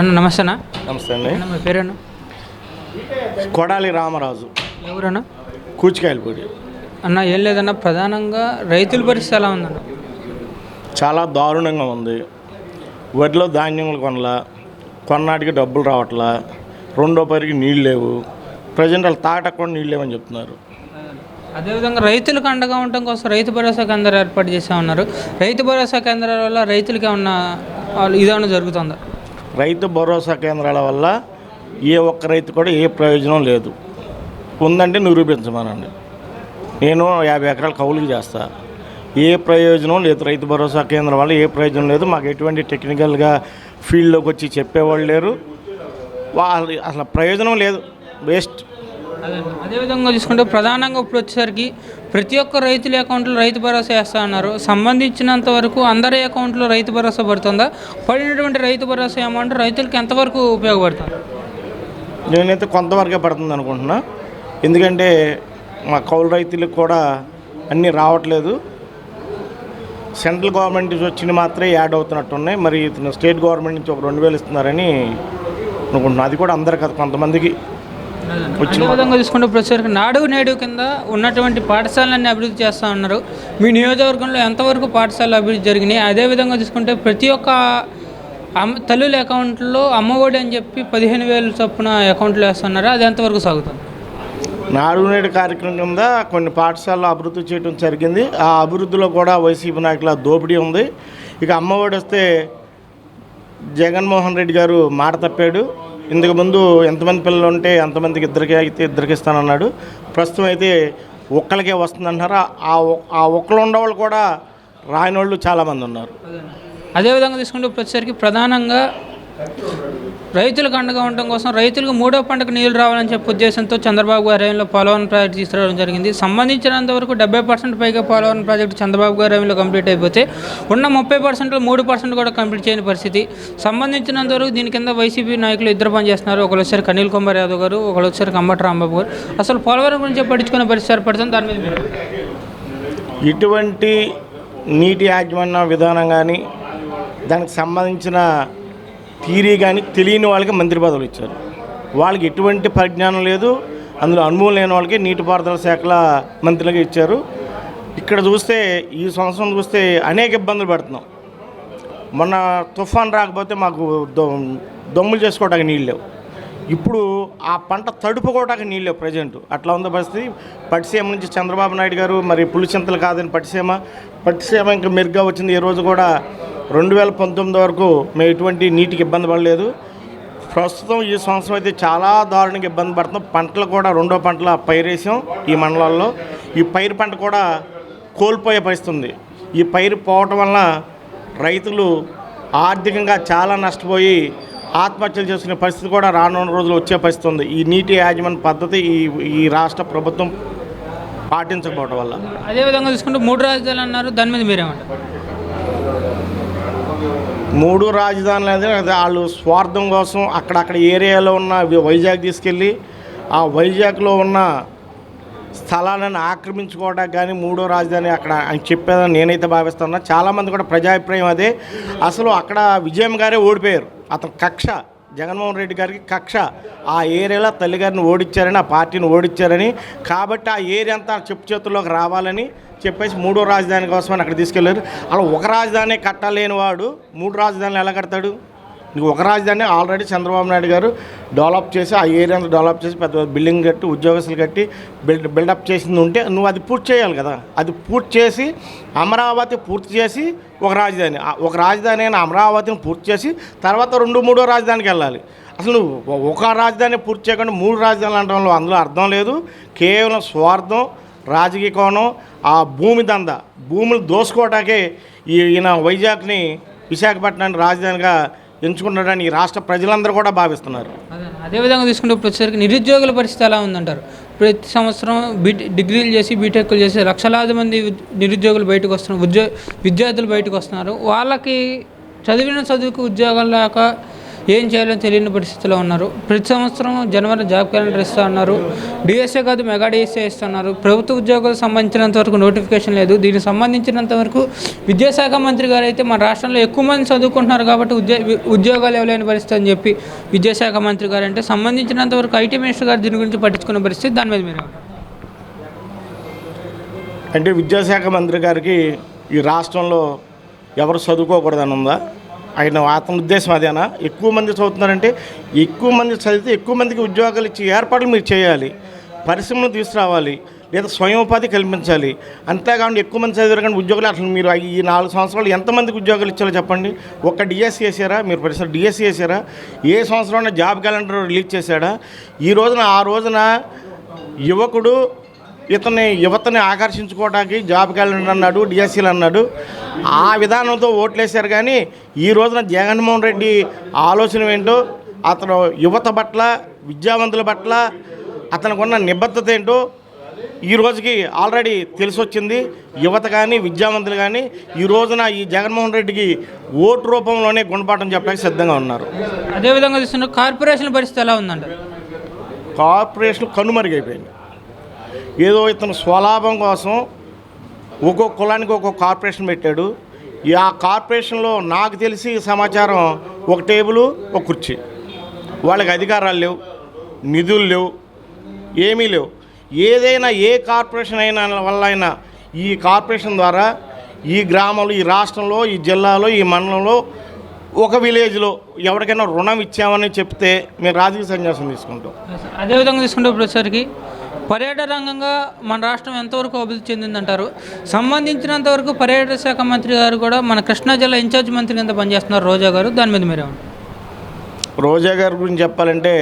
అన్న నమస్తే అన్న. నమస్తే అండి. అన్న, మీ పేరేనా కొడాలి రామరాజు. ఎవరన్నా? కూచికాయలపూడి. అన్న ఏం లేదన్న ప్రధానంగా రైతుల పరిస్థితి ఎలా ఉందన్న? చాలా దారుణంగా ఉంది. వడ్లో ధాన్యములు కొనలా కొన్నాటికి డబ్బులు రావట్లా రెండో పరికి నీళ్ళు లేవు ప్రజెంట్ వాళ్ళు తాగటకు కూడా నీళ్ళు లేవని చెప్తున్నారు. అదేవిధంగా రైతులకు అండగా ఉండటం కోసం రైతు భరోసా కేంద్రాలు ఏర్పాటు చేసా ఉన్నారు రైతు భరోసా కేంద్రాల వల్ల రైతులకి ఏమన్నా వాళ్ళు ఇదేమన్నా జరుగుతుందా? రైతు భరోసా కేంద్రాల వల్ల ఏ ఒక్క రైతు కూడా ఏ ప్రయోజనం లేదు. ఉందంటే నిరూపించమనండి. నేను యాభై ఎకరాల కౌలుకి చేస్తా. ఏ ప్రయోజనం లేదు. రైతు భరోసా కేంద్రం వల్ల ఏ ప్రయోజనం లేదు. మాకు ఎటువంటి టెక్నికల్గా ఫీల్డ్లోకి వచ్చి చెప్పేవాళ్ళు లేరు. వాళ్ళు అసలు ప్రయోజనం లేదు. వేస్ట్. అదే అదేవిధంగా చూసుకుంటే ప్రధానంగా ఇప్పుడు వచ్చేసరికి ప్రతి ఒక్క రైతుల అకౌంట్లో రైతు భరోసా వేస్తా అన్నారు. సంబంధించినంత వరకు అందరి అకౌంట్లో రైతు భరోసా పడుతుందా? పడినటువంటి రైతు భరోసా అమౌంట్ రైతులకు ఎంతవరకు ఉపయోగపడుతుంది? నేనైతే కొంతవరకే పడుతుంది అనుకుంటున్నా. ఎందుకంటే మా కౌలు రైతులకు కూడా అన్నీ రావట్లేదు. సెంట్రల్ గవర్నమెంట్ నుంచి వచ్చిన మాత్రమే యాడ్ అవుతున్నట్టున్నాయి. మరి ఇతను స్టేట్ గవర్నమెంట్ నుంచి ఒక రెండు వేలు ఇస్తున్నారని అనుకుంటున్నాను అది కూడా అందరు కదా కొంతమందికి. అదే విధంగా చూసుకుంటే ప్రస్తుతానికి నాడు నేడు కింద ఉన్నటువంటి పాఠశాలన్నీ అభివృద్ధి చేస్తూ ఉన్నారు. మీ నియోజకవర్గంలో ఎంతవరకు పాఠశాలలు అభివృద్ధి జరిగినాయి? అదే విధంగా చూసుకుంటే ప్రతి ఒక్క అమ్మ తల్లుల అకౌంట్లో అమ్మఒడి అని చెప్పి పదిహేను వేలు చొప్పున అకౌంట్లో వేస్తున్నారు. అది ఎంతవరకు సాగుతుంది? నాడు నేడు కార్యక్రమం కింద కొన్ని పాఠశాలలో అభివృద్ధి చేయడం జరిగింది. ఆ అభివృద్ధిలో కూడా వైసీపీ నాయకుల దోపిడీ ఉంది. ఇక అమ్మఒడి వస్తే జగన్మోహన్ రెడ్డి గారు మాట తప్పాడు. ఇంతకు ముందు ఎంతమంది పిల్లలు ఉంటే ఎంతమందికి ఇద్దరికి అయితే ఇద్దరికి ఇస్తానన్నాడు. ప్రస్తుతం అయితే ఒక్కరికే వస్తుందంటున్నారు? ఆ ఒ- ఆ ఒక్కరు ఉండేవాళ్ళు కూడా రాని వాళ్ళు చాలామంది ఉన్నారు. అదేవిధంగా తీసుకుంటే ఇప్పుడు వచ్చేసరికి ప్రధానంగా రైతులకు అండగా ఉండటం కోసం రైతులకు మూడో పంటకు నీళ్ళు రావాలని చెప్పే ఉద్దేశంతో చంద్రబాబు గారి హయాంలో పోలవరం ప్రాజెక్టు తీసుకురావడం జరిగింది. సంబంధించినంత వరకు డెబ్బై పర్సెంట్ పైగా పోలవరం ప్రాజెక్టు చంద్రబాబు గారి హయాంలో కంప్లీట్ అయిపోతే ఉన్న ముప్పై పర్సెంట్లో మూడు పర్సెంట్ కూడా కంప్లీట్ చేయని పరిస్థితి. సంబంధించినంత వరకు దీని కింద వైసీపీ నాయకులు ఇద్దరు పనిచేస్తున్నారు. ఒకరు వచ్చారు కనీల్ కుమార్ యాదవ్ గారు ఒకరు వచ్చారు కమ్మటి రాంబాబు గారు. అసలు పోలవరం గురించి పట్టించుకునే పరిస్థితి ఏర్పడుతుంది. దాని మీద మీరు ఇటువంటి నీటి యాజమాన్య విధానం కానీ దానికి సంబంధించిన థీరీ కానీ తెలియని వాళ్ళకి మంత్రి పదవులు ఇచ్చారు. వాళ్ళకి ఎటువంటి పరిజ్ఞానం లేదు. అందులో అనుభవం లేని వాళ్ళకి నీటిపారుదల శాఖల మంత్రులుగా ఇచ్చారు. ఇక్కడ చూస్తే ఈ సంవత్సరం చూస్తే అనేక ఇబ్బందులు పడుతున్నాం. మొన్న తుఫాన్ రాకపోతే మాకు దొమ్ములు చేసుకోవడానికి నీళ్ళు లేవు. ఇప్పుడు ఆ పంట తడుపుకోవడానికి నీళ్ళు లేవు ప్రజెంట్. అట్లా ఉంది పరిస్థితి. పట్టిసీమ నుంచి చంద్రబాబు నాయుడు గారు మరి పులిచింతలు కాదని పట్టిసీమ. పట్టిసీమ ఇంకా మెరుగ్గా వచ్చింది. ఈ రోజు కూడా రెండు వేల పంతొమ్మిది వరకు మేము ఎటువంటి నీటికి ఇబ్బంది పడలేదు. ప్రస్తుతం ఈ సంవత్సరం అయితే చాలా దారుణంగా ఇబ్బంది పడుతున్నాం. పంటలు కూడా రెండో పంటల పైరేసాం ఈ మండలాల్లో. ఈ పైరు పంట కూడా కోల్పోయే పరిస్థితుంది ఈ పైరు పోవటం వలన రైతులు ఆర్థికంగా చాలా నష్టపోయి ఆత్మహత్యలు చేసుకునే పరిస్థితి కూడా రానున్న రోజులు వచ్చే పరిస్థితి ఉంది. ఈ నీటి యాజమాన్య పద్ధతి ఈ ఈ రాష్ట్ర ప్రభుత్వం పాటించకపోవడం వల్ల. అదే విధంగా చూసుకుంటే మూడు రాజధానులు అన్నారు. దాని మీద మీరేమంటారు? మూడు రాజధానులు అనేది వాళ్ళు స్వార్థం కోసం అక్కడక్కడ ఏరియాలో ఉన్న వైజాగ్ తీసుకెళ్ళి ఆ వైజాగ్లో ఉన్న స్థలాలను ఆక్రమించుకోవడానికి కానీ మూడో రాజధాని అక్కడ అని చెప్పేదని నేనైతే భావిస్తున్నా. చాలామంది కూడా ప్రజాభిప్రాయం అదే. అసలు అక్కడ విజయం గారే ఓడిపోయారు. అతను కక్ష జగన్మోహన్ రెడ్డి గారికి కక్ష. ఆ ఏరియాలో తల్లిగారిని ఓడించారని ఆ పార్టీని ఓడించారని. కాబట్టి ఆ ఏరియా అంతా చెప్పు చేతుల్లోకి రావాలని చెప్పేసి మూడో రాజధాని కోసమని అక్కడ తీసుకెళ్ళారు. అలా ఒక రాజధాని కట్టలేని వాడు మూడు రాజధానులు ఎలా కడతాడు? నీకు ఒక రాజధాని ఆల్రెడీ చంద్రబాబు నాయుడు గారు డెవలప్ చేసి ఆ ఏరియాను డెవలప్ చేసి పెద్ద బిల్డింగ్ కట్టి ఉద్యోగస్తులు కట్టి బిల్డ్ బిల్డప్ చేసింది ఉంటే నువ్వు అది పూర్తి చేయాలి కదా. అది పూర్తి చేసి అమరావతి పూర్తి చేసి ఒక రాజధాని. ఒక రాజధాని అయిన అమరావతిని పూర్తి చేసి తర్వాత రెండు మూడో రాజధానికి వెళ్ళాలి. అసలు నువ్వు ఒక రాజధాని పూర్తి చేయకుండా మూడు రాజధానులు అనడంలో అందులో అర్థం లేదు. కేవలం స్వార్థం రాజకీయ కోణం ఆ భూమి దంద భూములు దోసుకోవటాకే ఈయన వైజాగ్ని విశాఖపట్నాన్ని రాజధానిగా ఎంచుకున్నాడని ఈ రాష్ట్ర ప్రజలందరూ కూడా భావిస్తున్నారు. అదేవిధంగా తీసుకుంటే ఇప్పుడు వచ్చేసరికి నిరుద్యోగుల పరిస్థితి ఎలా ఉందంటారు? ప్రతి సంవత్సరం బీటె డిగ్రీలు చేసి బీటెక్లు చేసి లక్షలాది మంది నిరుద్యోగులు బయటకు వస్తున్నారు ఉద్యో విద్యార్థులు బయటకు వస్తున్నారు. వాళ్ళకి చదివిన చదువుకు ఉద్యోగం లేక ఏం చేయాలో తెలియని పరిస్థితిలో ఉన్నారు. ప్రతి సంవత్సరం జనవరి జాబ్ క్యాలెండర్ ఇస్తా ఉన్నారు డిఎస్ఏ కాదు మెగా డిఎస్ఏ ఇస్తున్నారు ప్రభుత్వ ఉద్యోగాలకు సంబంధించినంత వరకు నోటిఫికేషన్ లేదు. దీనికి సంబంధించినంత వరకు విద్యాశాఖ మంత్రి గారు అయితే మన రాష్ట్రంలో ఎక్కువ మంది చదువుకుంటున్నారు కాబట్టి ఉద్యో ఉద్యోగాలు ఇవ్వలేని పరిస్థితి అని చెప్పి విద్యాశాఖ మంత్రి గారు అంటే సంబంధించినంత వరకు ఐటీ మినిస్టర్ గారు దీని గురించి పట్టించుకున్న పరిస్థితి దాని మీద మీరు అంటే విద్యాశాఖ మంత్రి గారికి ఈ రాష్ట్రంలో ఎవరు చదువుకోకూడదని ఉందా ఆయన అతని ఉద్దేశం అదేనా? ఎక్కువ మంది చదువుతున్నారంటే ఎక్కువ మంది చదివితే ఎక్కువ మందికి ఉద్యోగాలు ఇచ్చి ఏర్పాట్లు మీరు చేయాలి. పరిశ్రమలు తీసుకురావాలి. లేదా స్వయం ఉపాధి కల్పించాలి. అంతేకాకుండా ఎక్కువ మంది చదివారు కానీ ఉద్యోగాలు అసలు మీరు ఈ నాలుగు సంవత్సరాలు ఎంతమందికి ఉద్యోగాలు ఇచ్చారో చెప్పండి. ఒక్క డిఎస్సీ వేసారా మీరు పరిశ్రమ డిఎస్సీ వేసారా ఏ సంవత్సరంలో జాబ్ క్యాలెండర్ రిలీజ్ చేశాడా? ఈ రోజున ఆ రోజున యువకుడు ఇతన్ని యువతని ఆకర్షించుకోవడానికి జాబ్ క్యాలెండర్ అన్నాడు డిఎస్సీలు అన్నాడు. ఆ విధానంతో ఓట్లేశారు కానీ ఈ రోజున జగన్మోహన్ రెడ్డి ఆలోచన ఏంటో అతను యువత పట్ల విద్యావంతుల పట్ల అతనికి ఉన్న నిబద్ధత ఏంటో ఈ రోజుకి ఆల్రెడీ తెలిసొచ్చింది. యువత కానీ విద్యావంతులు కానీ ఈ రోజున ఈ జగన్మోహన్ రెడ్డికి ఓటు రూపంలోనే గుణపాఠం చెప్పడానికి సిద్ధంగా ఉన్నారు. అదేవిధంగా చూస్తున్న కార్పొరేషన్ పరిస్థితి ఎలా ఉందండి కార్పొరేషన్ కనుమరుగైపోయింది. ఏదో ఇతను స్వలాభం కోసం ఒక్కో కులానికి ఒక్కో కార్పొరేషన్ పెట్టాడు. ఈ ఆ కార్పొరేషన్లో నాకు తెలిసి సమాచారం ఒక టేబుల్ ఒక కుర్చీ. వాళ్ళకి అధికారాలు లేవు నిధులు లేవు ఏమీ లేవు. ఏదైనా ఏ కార్పొరేషన్ అయినా వల్ల అయినా ఈ కార్పొరేషన్ ద్వారా ఈ గ్రామంలో ఈ రాష్ట్రంలో ఈ జిల్లాలో ఈ మండలంలో ఒక విలేజ్లో ఎవరికైనా రుణం ఇచ్చామని చెప్తే మేము రాజకీయ సన్యాసం తీసుకుంటాం. అదేవిధంగా తీసుకుంటే ఇప్పుడు పర్యాటక రంగంగా మన రాష్ట్రం ఎంతవరకు అభివృద్ధి చెందిందంటారు? సంబంధించినంత వరకు పర్యాటక శాఖ మంత్రి గారు కూడా మన కృష్ణా జిల్లా ఇన్ఛార్జ్ మంత్రి కింద పనిచేస్తున్నారు రోజా గారు. దాని మీద మీరే రోజా గారి గురించి చెప్పాలంటే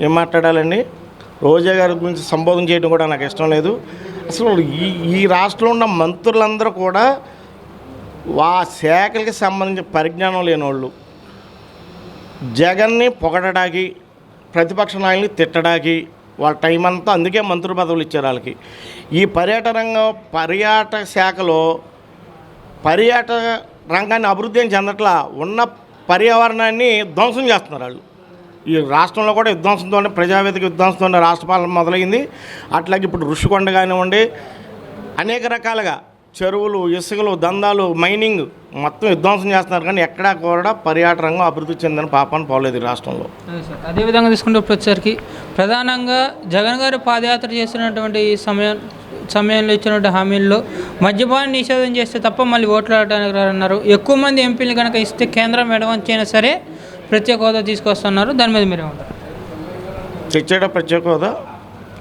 ఏం మాట్లాడాలండి? రోజా గారి గురించి సంబోధన చేయడం కూడా నాకు ఇష్టం లేదు. అసలు ఈ ఈ రాష్ట్రంలో ఉన్న మంత్రులందరూ కూడా ఆ శాఖలకి సంబంధించిన పరిజ్ఞానం లేని వాళ్ళు జగన్ని పొగడడానికి ప్రతిపక్ష నాయకుల్ని తిట్టడానికి వాళ్ళ టైం అంతా అందుకే మంత్రి పదవులు ఇచ్చారు వాళ్ళకి. ఈ పర్యాటక రంగం పర్యాటక శాఖలో పర్యాటక రంగాన్ని అభివృద్ధి ఏం చెందట్లా ఉన్న పర్యావరణాన్ని ధ్వంసం చేస్తున్నారు వాళ్ళు. ఈ రాష్ట్రంలో కూడా విధ్వంసంతోనే ప్రజావేదిక విధ్వంసంతోనే రాష్ట్రపాలన మొదలైంది. అట్లాగే ఇప్పుడు ఋషికొండ కానివ్వండి అనేక రకాలుగా చెరువులు ఇసుకలు దందాలు మైనింగ్ మొత్తం విధ్వంసం చేస్తున్నారు కానీ ఎక్కడా కూడా పర్యాటక రంగం అభివృద్ధి చెందని పాపాన్ని పోలేదు ఈ రాష్ట్రంలో. అదేవిధంగా తీసుకుంటే వచ్చేసరికి ప్రధానంగా జగన్ గారు పాదయాత్ర చేసినటువంటి ఈ సమయం సమయంలో ఇచ్చినటువంటి హామీల్లో మద్యపాన్ని నిషేధం చేస్తే తప్ప మళ్ళీ ఓట్లు ఆడడానికి రారన్నారు. ఎక్కువ మంది ఎంపీలు కనుక ఇస్తే కేంద్రం ఎడవంచి అయినా సరే ప్రత్యేక హోదా తీసుకొస్తున్నారు. దాని మీద మీరేమంటారు? తెచ్చాడా ప్రత్యేక హోదా?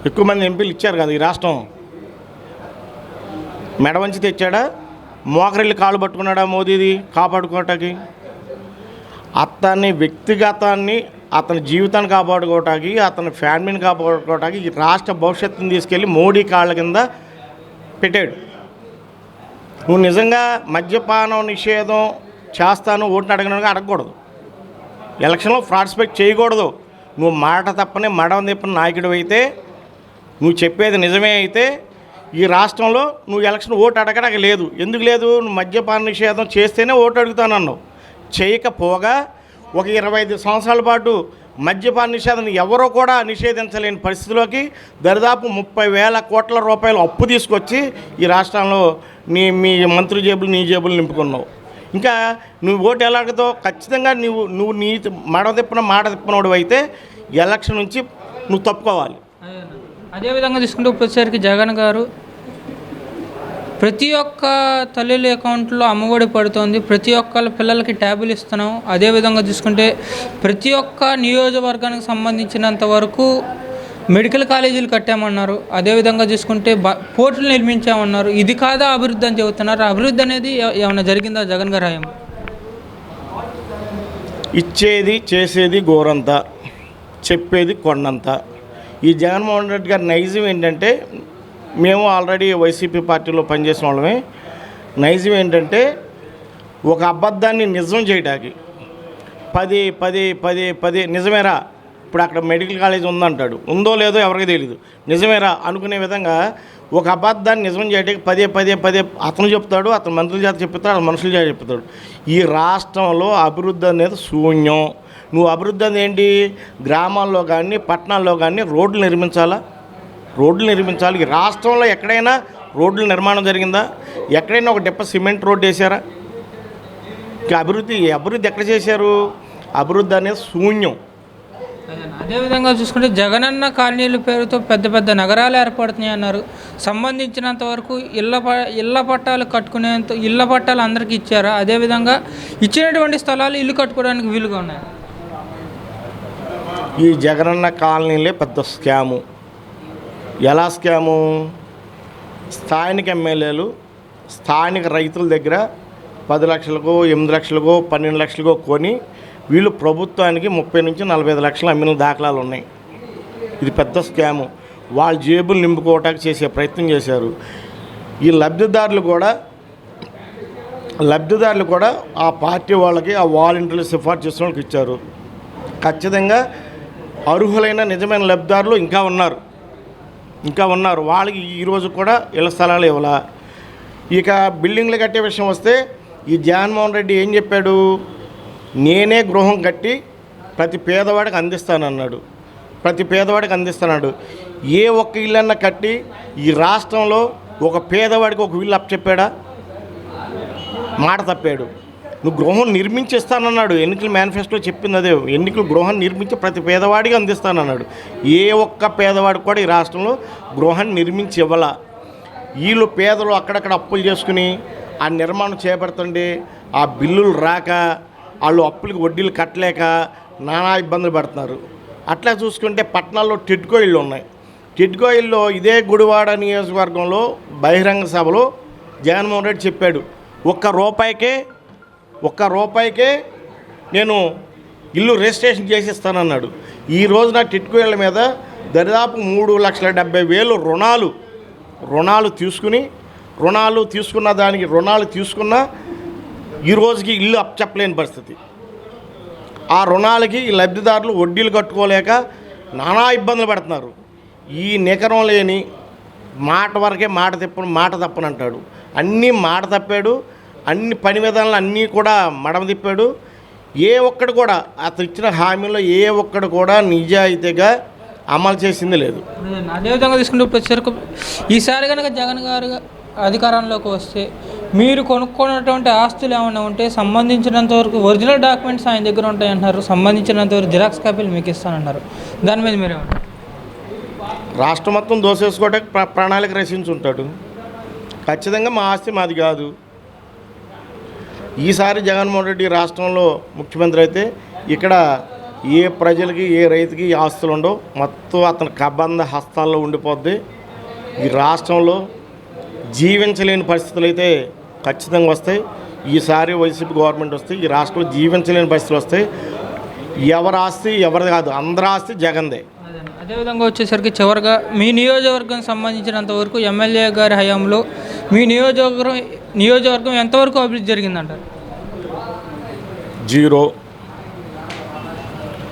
ఎక్కువ మంది ఎంపీలు ఇచ్చారు కదా ఈ రాష్ట్రం. మెడ వంచి తెచ్చాడా? మోకరిల్లి కాళ్ళు పట్టుకున్నాడా మోదీది కాపాడుకోవటానికి? అతని వ్యక్తిగతాన్ని అతని జీవితాన్ని కాపాడుకోవటానికి అతని ఫ్యామిలీని కాపాడుకోవటానికి రాష్ట్ర భవిష్యత్తుని తీసుకెళ్ళి మోడీ కాళ్ళ కింద పెట్టాడు. నువ్వు నిజంగా మద్యపానం నిషేధం చేస్తాను ఓటుని అడగడానికి అడగకూడదు. ఎలక్షన్లో పార్టిసిపేట్ చేయకూడదు. నువ్వు మాట తప్పని మడవ తిప్పని నాయకుడు అయితే నువ్వు చెప్పేది నిజమే అయితే ఈ రాష్ట్రంలో నువ్వు ఎలక్షన్ ఓటు అడగడానికి లేదు. ఎందుకు లేదు? నువ్వు మద్యపాన నిషేధం చేస్తేనే ఓటు అడుగుతానన్నావు. చేయకపోగా ఒక ఇరవై ఐదు సంవత్సరాల పాటు మద్యపాన నిషేధం ఎవరో కూడా నిషేధించలేని పరిస్థితిలోకి దరిదాపు ముప్పై వేల కోట్ల రూపాయలు అప్పు తీసుకొచ్చి ఈ రాష్ట్రంలో నీ మీ మంత్రి జేబులు నీ జేబులు నింపుకున్నావు. ఇంకా నువ్వు ఓటు ఎలా అడుగుతావు? ఖచ్చితంగా నువ్వు నువ్వు నీ మడదిప్పిన మాట తిప్పినోడు అయితే ఎలక్షన్ నుంచి నువ్వు తప్పుకోవాలి. అదేవిధంగా తీసుకుంటే ఇప్పుడు వచ్చేసరికి జగన్ గారు ప్రతి ఒక్క తల్లుల అకౌంట్లో అమ్మఒడి పడుతోంది. ప్రతి ఒక్కళ్ళ పిల్లలకి ట్యాబులు ఇస్తున్నాం. అదేవిధంగా చూసుకుంటే ప్రతి ఒక్క నియోజకవర్గానికి సంబంధించినంత వరకు మెడికల్ కాలేజీలు కట్టామన్నారు. అదేవిధంగా చూసుకుంటే బ పోర్టులు నిర్మించామన్నారు. ఇది కాదా అభివృద్ధి అని చెబుతున్నారు. అభివృద్ధి అనేది ఏమైనా జరిగిందా జగన్ గారు హయాం ఇచ్చేది చేసేది గోరంత. చెప్పేది కొండంత. ఈ జగన్మోహన్ రెడ్డి గారి నైజం ఏంటంటే మేము ఆల్రెడీ వైసీపీ పార్టీలో పనిచేసిన వాళ్ళమే. నైజం ఏంటంటే ఒక అబద్ధాన్ని నిజం చేయడానికి పది పది పది పది నిజమేరా ఇప్పుడు అక్కడ మెడికల్ కాలేజ్ ఉందంటాడు. ఉందో లేదో ఎవరికి తెలియదు నిజమేరా అనుకునే విధంగా ఒక అబద్ధాన్ని నిజం చేయడానికి పదే పదే పదే అతను చెప్తాడు అతను మంత్రుల చేత చెప్తాడు అతను మనుషుల చేత చెప్తాడు. ఈ రాష్ట్రంలో అభివృద్ధి అనేది శూన్యం. నువ్వు అభివృద్ధి అనేది ఏంటి? గ్రామాల్లో కానీ పట్టణాల్లో కానీ రోడ్లు నిర్మించాలా? రోడ్లు నిర్మించాలి. ఈ రాష్ట్రంలో ఎక్కడైనా రోడ్ల నిర్మాణం జరిగిందా? ఎక్కడైనా ఒక డిప్ప సిమెంట్ రోడ్డు వేసారా అభివృద్ధి అభివృద్ధి ఎక్కడ చేశారు? అభివృద్ధి అనేది శూన్యం. అదేవిధంగా చూసుకుంటే జగనన్న కాలనీల పేరుతో పెద్ద పెద్ద నగరాలు ఏర్పడుతున్నాయి అన్నారు. సంబంధించినంత వరకు ఇళ్ళ ప ఇళ్ళ పట్టాలు కట్టుకునేంత ఇళ్ళ పట్టాలు అందరికీ ఇచ్చారా? అదేవిధంగా ఇచ్చినటువంటి స్థలాలు ఇల్లు కట్టుకోవడానికి వీలుగా ఉన్నాయి? ఈ జగనన్న కాలనీలే పెద్ద స్కాము. ఎలా స్కాము? స్థానిక ఎమ్మెల్యేలు స్థానిక రైతుల దగ్గర పది లక్షలకో ఎనిమిది లక్షలకో పన్నెండు లక్షలకో కొని వీళ్ళు ప్రభుత్వానికి ముప్పై నుంచి నలభై ఐదు లక్షలు అమ్మిన దాఖలాలు ఉన్నాయి. ఇది పెద్ద స్కాము. వాళ్ళ జేబులు నింపుకోవటానికి చేసే ప్రయత్నం చేశారు. ఈ లబ్ధిదారులు కూడా లబ్ధిదారులు కూడా ఆ పార్టీ వాళ్ళకి ఆ వాలంటీర్లు సిఫార్సు చేసిన వాళ్ళకి ఇచ్చారు. ఖచ్చితంగా అర్హులైన నిజమైన లబ్ధిదారులు ఇంకా ఉన్నారు. ఇంకా ఉన్నారు. వాళ్ళకి ఈరోజు కూడా ఇళ్ళ స్థలాలు ఇవ్వాల? ఇక బిల్డింగ్లు కట్టే విషయం వస్తే ఈ జగన్మోహన్ రెడ్డి ఏం చెప్పాడు? నేనే గృహం కట్టి ప్రతి పేదవాడికి అందిస్తానన్నాడు. ప్రతి పేదవాడికి అందిస్తున్నాడు ఏ ఒక్క ఇల్లన్న కట్టి ఈ రాష్ట్రంలో ఒక పేదవాడికి ఒక ఇల్లు అప్పచెప్పాడా? మాట తప్పాడు. నువ్వు గృహం నిర్మించిస్తానన్నాడు. ఎన్నికల మేనిఫెస్టో చెప్పింది అదే. ఎన్నికలు గృహం నిర్మించి ప్రతి పేదవాడికి అందిస్తానన్నాడు. ఏ ఒక్క పేదవాడికి కూడా ఈ రాష్ట్రంలో గృహం నిర్మించి ఇవ్వాల. వీళ్ళు పేదలు అక్కడక్కడ అప్పులు చేసుకుని ఆ నిర్మాణం చేపడుతుంటే ఆ బిల్లులు రాక వాళ్ళు అప్పులకు వడ్డీలు కట్టలేక నానా ఇబ్బందులు పడుతున్నారు. అట్లా చూసుకుంటే పట్టణాల్లో టిడ్కో ఇళ్ళు ఉన్నాయి. టిడ్కో ఇదే గుడివాడ నియోజకవర్గంలో బహిరంగ సభలో జగన్మోహన్ రెడ్డి చెప్పాడు. ఒక్క రూపాయికే ఒక్క రూపాయికే నేను ఇల్లు రిజిస్ట్రేషన్ చేసిస్తానన్నాడు. ఈ రోజున టిట్కోళ్ళ మీద దరిదాపు మూడు లక్షల డెబ్బై వేలు రుణాలు రుణాలు తీసుకుని రుణాలు తీసుకున్న దానికి రుణాలు తీసుకున్న ఈ రోజుకి ఇల్లు అప్పచెప్పలేని పరిస్థితి. ఆ రుణాలకి ఈ లబ్ధిదారులు వడ్డీలు కట్టుకోలేక నానా ఇబ్బందులు పడుతున్నారు. ఈ నికరం లేని మాట వరకే మాట తిప్పను మాట తప్పనంటాడు. అన్నీ మాట తప్పాడు. అన్ని పని విధానాలు అన్నీ కూడా మడమ తిప్పాడు. ఏ ఒక్కడు కూడా అతను ఇచ్చిన హామీలో ఏ ఒక్కడు కూడా నిజాయితీగా అమలు చేసింది లేదు. అదేవిధంగా తీసుకుంటే వచ్చేసరికి ఈసారి కనుక జగన్ గారు అధికారంలోకి వస్తే మీరు కొనుక్కున్నటువంటి ఆస్తులు ఏమైనా ఉంటే సంబంధించినంత వరకు ఒరిజినల్ డాక్యుమెంట్స్ ఆయన దగ్గర ఉంటాయి అంటున్నారు సంబంధించినంత వరకు జిరాక్స్ కాపీలు మీకు ఇస్తానన్నారు దాని మీద మీరు రాష్ట్రం మొత్తం దోసేసుకోవడానికి ప్ర ప్రణాళిక రచించుంటాడు. ఖచ్చితంగా మా ఆస్తి మాది కాదు. ఈసారి జగన్మోహన్ రెడ్డి రాష్ట్రంలో ముఖ్యమంత్రి అయితే ఇక్కడ ఏ ప్రజలకి ఏ రైతుకి ఆస్తులు ఉండవు. మొత్తం అతని కబంధ హస్తాల్లో ఉండిపోద్ది. ఈ రాష్ట్రంలో జీవించలేని పరిస్థితులు అయితే ఖచ్చితంగా వస్తాయి. ఈసారి వైసీపీ గవర్నమెంట్ వస్తే ఈ రాష్ట్రంలో జీవించలేని పరిస్థితులు వస్తాయి. ఎవరి ఆస్తి ఎవరిది కాదు. అందరి ఆస్తి జగన్దే అదేవిధంగా వచ్చేసరికి చివరిగా మీ నియోజకవర్గం సంబంధించినంత వరకు ఎమ్మెల్యే గారి హయాంలో మీ నియోజకవర్గం నియోజకవర్గం ఎంతవరకు అభివృద్ధి జరిగిందంటారు? జీరో.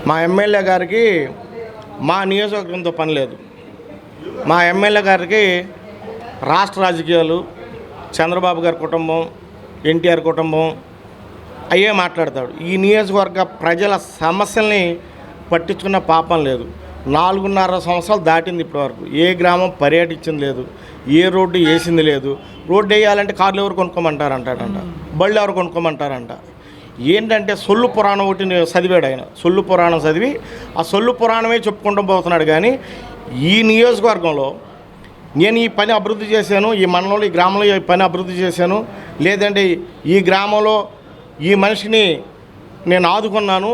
మా ఎమ్మెల్యే గారికి మా నియోజకవర్గంతో పని లేదు. మా ఎమ్మెల్యే గారికి రాష్ట్ర రాజకీయాలు చంద్రబాబు గారి కుటుంబం ఎన్టీఆర్ కుటుంబం అయ్యే మాట్లాడతాడు. ఈ నియోజకవర్గ ప్రజల సమస్యల్ని పట్టించుకున్న పాపం లేదు. నాలుగున్నర సంవత్సరాలు దాటింది ఇప్పటివరకు. ఏ గ్రామం పర్యటించింది లేదు ఏ రోడ్డు వేసింది లేదు. రోడ్డు వేయాలంటే కార్లు ఎవరు కొనుక్కోమంటారంటాడంట. బళ్ళు ఎవరు కొనుక్కోమంటారంట. ఏంటంటే సొల్లు పురాణం ఒకటి చదివాడు ఆయన. సొల్లు పురాణం చదివి ఆ సొల్లు పురాణమే చెప్పుకుంటూ పోతున్నాడు కానీ ఈ నియోజకవర్గంలో నేను ఈ పని అభివృద్ధి చేశాను ఈ మండలంలో ఈ గ్రామంలో ఈ పని అభివృద్ధి చేశాను. లేదంటే ఈ గ్రామంలో ఈ మనిషిని నేను ఆదుకున్నాను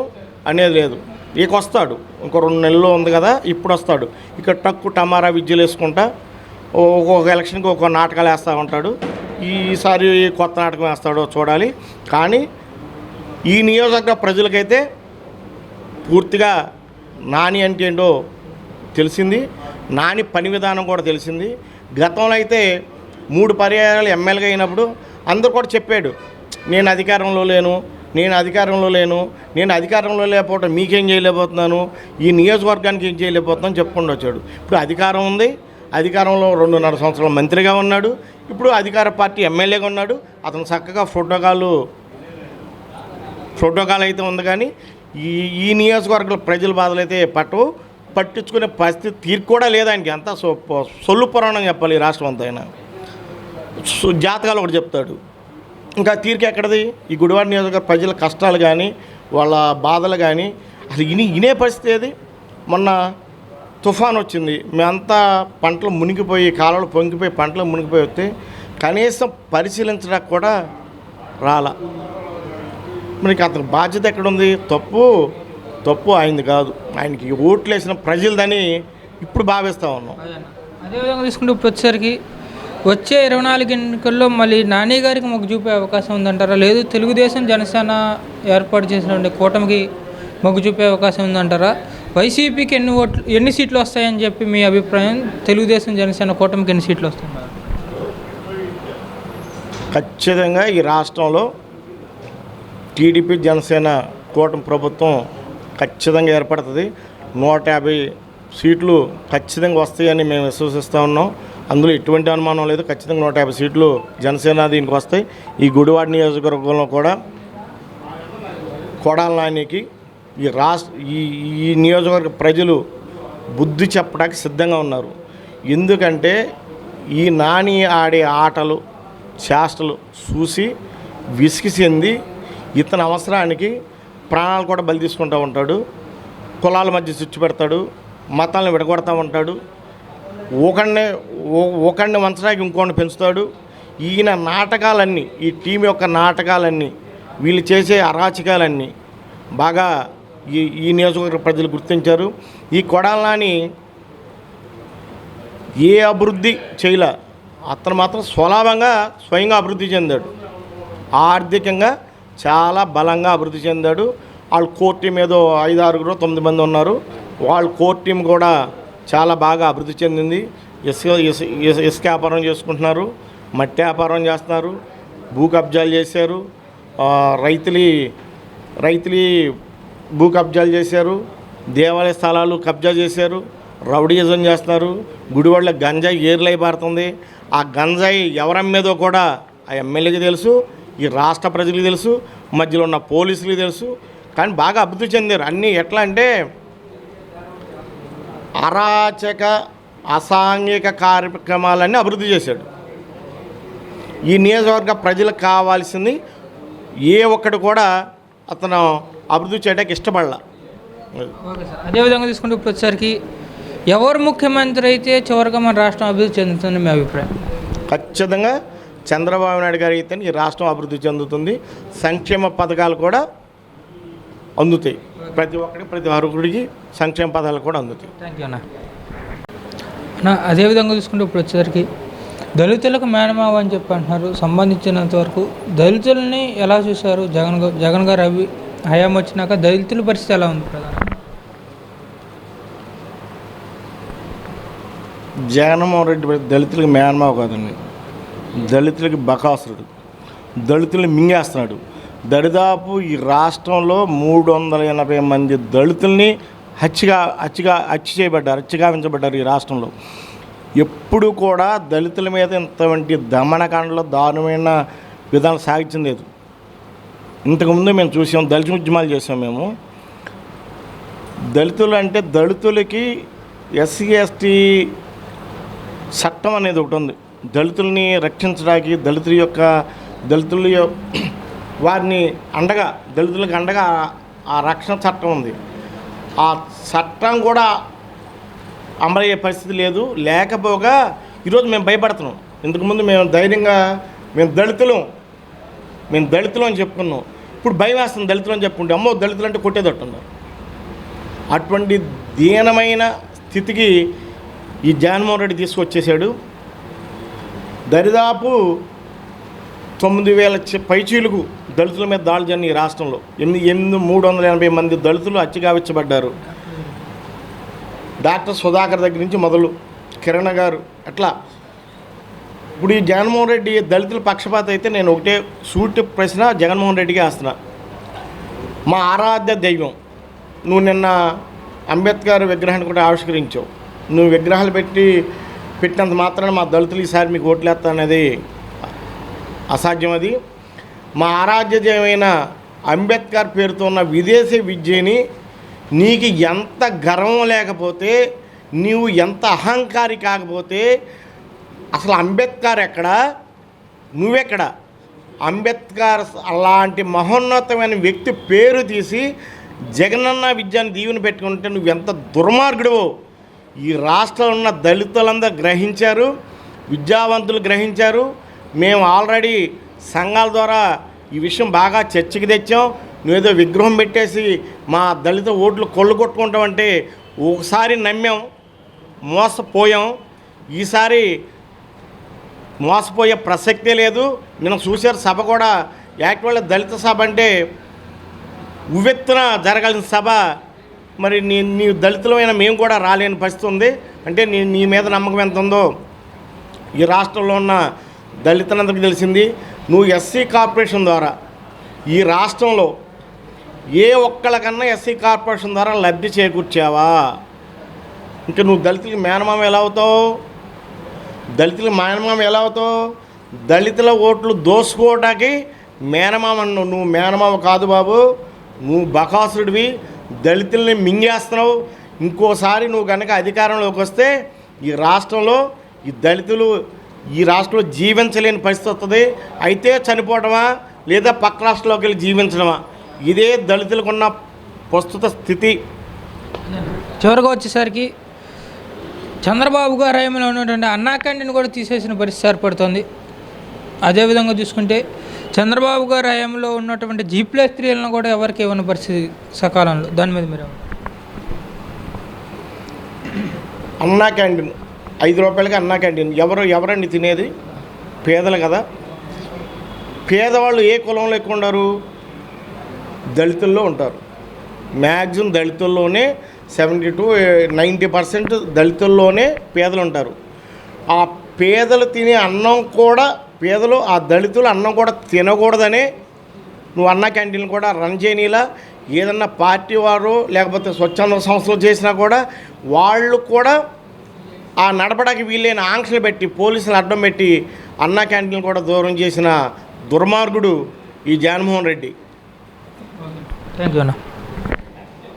అనేది లేదు. ఇక వస్తాడు ఇంకో రెండు నెలల్లో ఉంది కదా ఇప్పుడు వస్తాడు ఇక్కడ టక్కు టమారా విద్యలు వేసుకుంటా ఒక్కొక్క ఎలక్షన్కి ఒక్కొక్క నాటకాలు వేస్తూ ఉంటాడు. ఈసారి కొత్త నాటకం వేస్తాడో చూడాలి. కానీ ఈ నియోజకవర్గ ప్రజలకైతే పూర్తిగా నాని అంటే ఏంటో తెలిసింది. నాని పని విధానం కూడా తెలిసింది. గతంలో అయితే మూడు పర్యాయాలు ఎమ్మెల్యేగా అయినప్పుడు అందరు కూడా చెప్పాడు నేను అధికారంలో లేను నేను అధికారంలో లేను. నేను అధికారంలో లేకపోవటం మీకేం చేయలేకపోతున్నాను? ఈ నియోజకవర్గానికి ఏం చేయలేకపోతున్నాను చెప్పుకుండా వచ్చాడు. ఇప్పుడు అధికారం ఉంది. అధికారంలో రెండున్నర సంవత్సరాల మంత్రిగా ఉన్నాడు. ఇప్పుడు అధికార పార్టీ ఎమ్మెల్యేగా ఉన్నాడు. అతను చక్కగా ప్రోటోకాలు ప్రోటోకాల్ అయితే ఉంది కానీ ఈ ఈ నియోజకవర్గంలో ప్రజల బాధలు అయితే పట్టవు. పట్టించుకునే పరిస్థితి తీర్పు కూడా లేదు ఆయనకి. అంతా సొ సొల్లు పురాణం చెప్పాలి ఈ రాష్ట్రం అంతా ఆయన జాతకాలు ఒకటి చెప్తాడు. ఇంకా తీరిక ఎక్కడది? ఈ గుడివాడ నియోజకవర్గ ప్రజల కష్టాలు కానీ వాళ్ళ బాధలు కానీ అసలు ఇని ఇనే పరిస్థితి ఏది? మొన్న తుఫాన్ వచ్చింది. మేమంతా పంటలు మునిగిపోయి కాలంలో పొంగిపోయి పంటలు మునిగిపోయి వస్తే కనీసం పరిశీలించడానికి కూడా రాల. మనకి అతని బాధ్యత ఎక్కడుంది? తప్పు తప్పు ఆయనది కాదు. ఆయనకి ఓట్లు వేసిన ప్రజలదని ఇప్పుడు భావిస్తూ ఉన్నాం. అదేవిధంగా తీసుకుంటే ఇప్పుడు వచ్చేసరికి వచ్చే ఇరవై నాలుగు ఎన్నికల్లో మళ్ళీ నాని గారికి మొగ్గు చూపే అవకాశం ఉందంటారా? లేదు తెలుగుదేశం జనసేన ఏర్పాటు చేసినటువంటి కూటమికి మొగ్గు చూపే అవకాశం ఉందంటారా? వైసీపీకి ఎన్ని ఓట్లు ఎన్ని సీట్లు వస్తాయని చెప్పి మీ అభిప్రాయం? తెలుగుదేశం జనసేన కూటమికి ఎన్ని సీట్లు వస్తాయి? ఖచ్చితంగా ఈ రాష్ట్రంలో టీడీపీ జనసేన కూటమి ప్రభుత్వం ఖచ్చితంగా ఏర్పడుతుంది. నూట యాభై సీట్లు ఖచ్చితంగా వస్తాయని మేము విశ్వసిస్తూ ఉన్నాం. అందులో ఎటువంటి అనుమానం లేదు. ఖచ్చితంగా నూట యాభై సీట్లు జనసేన దీనికి వస్తాయి. ఈ గుడివాడ నియోజకవర్గంలో కూడా కొడాల నానికి ఈ రాష్ట్ర ఈ ఈ నియోజకవర్గ ప్రజలు బుద్ధి చెప్పడానికి సిద్ధంగా ఉన్నారు. ఎందుకంటే ఈ నాని ఆడే ఆటలు చేష్టలు చూసి విసిగి చెంది ఇతని అవసరానికి ప్రాణాలు కూడా బలి తీసుకుంటూ ఉంటాడు. కులాల మధ్య చిచ్చు పెడతాడు. మతాలను విడగొడతా ఉంటాడు. ఒకడిని ఒకడిని వంచడానికి ఇంకోడిని పెంచుతాడు. ఈయన నాటకాలన్నీ ఈ టీం యొక్క నాటకాలన్నీ వీళ్ళు చేసే అరాచకాలన్నీ బాగా ఈ ఈ నియోజకవర్గ ప్రజలు గుర్తించారు. ఈ కొడాలని ఏ అభివృద్ధి చేయలే అతను మాత్రం స్వలాభంగా స్వయంగా అభివృద్ధి చెందాడు. ఆర్థికంగా చాలా బలంగా అభివృద్ధి చెందాడు. వాళ్ళ కోర్ టీం ఏదో ఐదు ఆరుగురు తొమ్మిది మంది ఉన్నారు. వాళ్ళ కోర్ టీం కూడా చాలా బాగా అభివృద్ధి చెందింది. ఇసుక ఇసు- ఇసుక వ్యాపారం చేసుకుంటున్నారు. మట్టి వ్యాపారం చేస్తున్నారు. భూ కబ్జాలు చేశారు. ఆ, రైతులి రైతులి భూ కబ్జాలు చేశారు. దేవాలయ స్థలాలు కబ్జా చేశారు. రౌడీజం చేస్తున్నారు. గుడివాళ్ళ గంజాయి ఏర్లై పారుతుంది. ఆ గంజాయి ఎవరమ్మేదో కూడా ఆ ఎమ్మెల్యేకి తెలుసు ఈ రాష్ట్ర ప్రజలకు తెలుసు మధ్యలో ఉన్న పోలీసులకు తెలుసు. కానీ బాగా అభివృద్ధి చెందారు. అన్నీ ఎట్లా అంటే అరాచక అసాంఘిక కార్యక్రమాలన్నీ అభివృద్ధి చేశాడు. ఈ నియోజకవర్గ ప్రజలకు కావాల్సింది ఏ ఒక్కటి కూడా అతను అభివృద్ధి చేయడానికి ఇష్టపడాల. అదేవిధంగా తీసుకుంటే ఇప్పుడు వచ్చేసరికి ఎవరు ముఖ్యమంత్రి అయితే చివరిగా మన రాష్ట్రం అభివృద్ధి చెందుతుంది మీ అభిప్రాయం? ఖచ్చితంగా చంద్రబాబు నాయుడు గారు అయితే ఈ రాష్ట్రం అభివృద్ధి చెందుతుంది. సంక్షేమ పథకాలు కూడా అందుతాయి. ప్రతి ఒక్కరికి ప్రతి అర్హుడికి సంక్షేమ పథకాలు కూడా అందుతాయి. థ్యాంక్ యూ అన్న. అన్న అదేవిధంగా చూసుకుంటే ఇప్పుడు వచ్చేసరికి దళితులకు మేనమావ అని చెప్పి అంటున్నారు. సంబంధించినంత వరకు దళితుల్ని ఎలా చూశారు? జగన్ జగన్ గారు అవి హయాం వచ్చినాక దళితుల పరిస్థితి ఎలా ఉంది ప్రధాన? జగన్మోహన్ రెడ్డి దళితులకి మేనమావ కాదండి. దళితులకి బకాసురుడు. దళితుల్ని మింగేస్తున్నాడు. దరిదాపు ఈ రాష్ట్రంలో మూడు వందల ఎనభై మంది దళితుల్ని హత్యగా హత్యగా హత్య చేయబడ్డారు హత్యగావించబడ్డారు ఈ రాష్ట్రంలో. ఎప్పుడు కూడా దళితుల మీద ఇంతవంటి దమనకాండలో దారుణమైన విధానం సాగించింది లేదు. ఇంతకుముందు మేము చూసాం దళిత ఉద్యమాలు చేసాం మేము. దళితులు అంటే దళితులకి ఎస్సీ ఎస్టీ చట్టం అనేది ఒకటి ఉంది. దళితుల్ని రక్షించడానికి దళితుల యొక్క దళితుల యొక్క వారిని అండగా దళితులకు అండగా ఆ- రక్షణ చట్టం ఉంది. ఆ చట్టం కూడా అమలయ్యే పరిస్థితి లేదు. లేకపోగా ఈరోజు మేము భయపడుతున్నాం. ఇంతకుముందు మేము ధైర్యంగా మేము దళితులం మేము దళితులు అని చెప్పుకున్నాం. ఇప్పుడు భయం వేస్తుంది దళితులు అని చెప్పుకుంటే అమ్మో దళితులు అంటే కొట్టేదట్టున్నారు అటువంటి దీనమైన స్థితికి ఈ జగన్మోహన్ రెడ్డి తీసుకొచ్చేసాడు. దరిదాపు తొమ్మిది వేల పైచీలకు దళితుల మీద దాడులు జరిగిన ఈ రాష్ట్రంలో. ఎనిమిది ఎనిమిది మూడు వందల ఎనభై మంది దళితులు హత్యగావించబడ్డారు డాక్టర్ సుధాకర్ దగ్గర నుంచి మొదలు కిరణ్ గారు అట్లా. ఇప్పుడు ఈ జగన్మోహన్ రెడ్డి దళితుల పక్షపాత అయితే నేను ఒకటే సూటి ప్రశ్న జగన్మోహన్ రెడ్డికి వేస్తున్నా. మా ఆరాధ్య దైవం నువ్వు నిన్న అంబేద్కర్ విగ్రహాన్ని కూడా ఆవిష్కరించావు. నువ్వు విగ్రహాలు పెట్టి పెట్టినంత మాత్రాన మా దళితులు ఈసారి మీకు ఓట్లేస్తా అనేది అసాధ్యం అది. మా ఆరాధ్యమైన అంబేద్కర్ పేరుతో ఉన్న విదేశీ విద్యని నీకు ఎంత గర్వం లేకపోతే నీవు ఎంత అహంకారి కాకపోతే అసలు అంబేద్కర్ ఎక్కడ? నువ్వెక్కడ? అంబేద్కర్ అలాంటి మహోన్నతమైన వ్యక్తి పేరు తీసి జగనన్న విద్యను దీవెన పెట్టుకుంటే నువ్వు ఎంత దుర్మార్గుడవో. ఈ రాష్ట్రంలో ఉన్న దళితులందరూ గ్రహించారు విద్యావంతులు గ్రహించారు మేము ఆల్రెడీ సంఘాల ద్వారా ఈ విషయం బాగా చర్చకి తెచ్చాం. నువ్వేదో విగ్రహం పెట్టేసి మా దళిత ఓట్లు కొళ్ళు కొట్టుకుంటామంటే ఒకసారి నమ్మాం మోసపోయాం. ఈసారి మోసపోయే ప్రసక్తే లేదు. నేను చూశారు సభ కూడా యాక్చువల్గా దళిత సభ అంటే ఉవ్వెత్తున జరగాల్సిన సభ. మరి నీ నీ దళితులమైన మేము కూడా రాలేని పరిస్థితి ఉంది. అంటే నీ నీ మీద నమ్మకం ఎంత ఉందో ఈ రాష్ట్రంలో ఉన్న దళితులందరికీ తెలిసింది నువ్వు ఎస్సీ కార్పొరేషన్ ద్వారా ఈ రాష్ట్రంలో ఏ ఒక్కళ్ళకన్నా ఎస్సీ కార్పొరేషన్ ద్వారా లబ్ధి చేకూర్చావా? ఇంకా నువ్వు దళితులకి మేనమామ ఎలా అవుతావు? దళితుల మేనమామ ఎలా అవుతావు? దళితుల ఓట్లు దోసుకోవటానికి మేనమామ అన్నావు. నువ్వు మేనమామ కాదు బాబు నువ్వు బకాసుడివి దళితుల్ని మింగేస్తున్నావు. ఇంకోసారి నువ్వు కనుక అధికారంలోకి వస్తే ఈ రాష్ట్రంలో ఈ దళితులు ఈ రాష్ట్రంలో జీవించలేని పరిస్థితి వస్తుంది. అయితే చనిపోవటమా లేదా పక్క రాష్ట్రంలోకి వెళ్ళి జీవించడమా? ఇదే దళితులకున్న ప్రస్తుత స్థితి. చివరిగా వచ్చేసరికి చంద్రబాబు గారి హయాంలో ఉన్నటువంటి అన్నా క్యాంటీన్ కూడా తీసేసిన పరిస్థితి ఏర్పడుతుంది. అదేవిధంగా చూసుకుంటే చంద్రబాబు గారి హయాంలో ఉన్నటువంటి జీ ప్లస్ త్రీలను కూడా ఎవరికి ఇవ్వని పరిస్థితి సకాలంలో? దాని మీద మీరు? అన్నా క్యాంటీన్. ఐదు రూపాయలకి అన్నా క్యాంటీన్. ఎవరు ఎవరండి తినేది? పేదలు కదా. పేదవాళ్ళు ఏ కులంలో ఎక్కువ ఉండరు? దళితుల్లో ఉంటారు. మ్యాక్సిమం దళితుల్లోనే సెవెంటీ టు నైంటీ పర్సెంట్ దళితుల్లోనే పేదలు ఉంటారు. ఆ పేదలు తినే అన్నం కూడా పేదలు ఆ దళితులు అన్నం కూడా తినకూడదనే నువ్వు అన్న క్యాంటీన్ కూడా రన్ చేయనీలా. ఏదన్నా పార్టీ వారు లేకపోతే స్వచ్ఛంద సంస్థలు చేసినా కూడా వాళ్ళు కూడా ఆ నడపడానికి వీలైన ఆంక్షలు పెట్టి పోలీసులు అడ్డం పెట్టి అన్నా క్యాంటీన్ కూడా దూరం చేసిన దుర్మార్గుడు ఈ జగన్మోహన్ రెడ్డి. థ్యాంక్ యూ అన్న.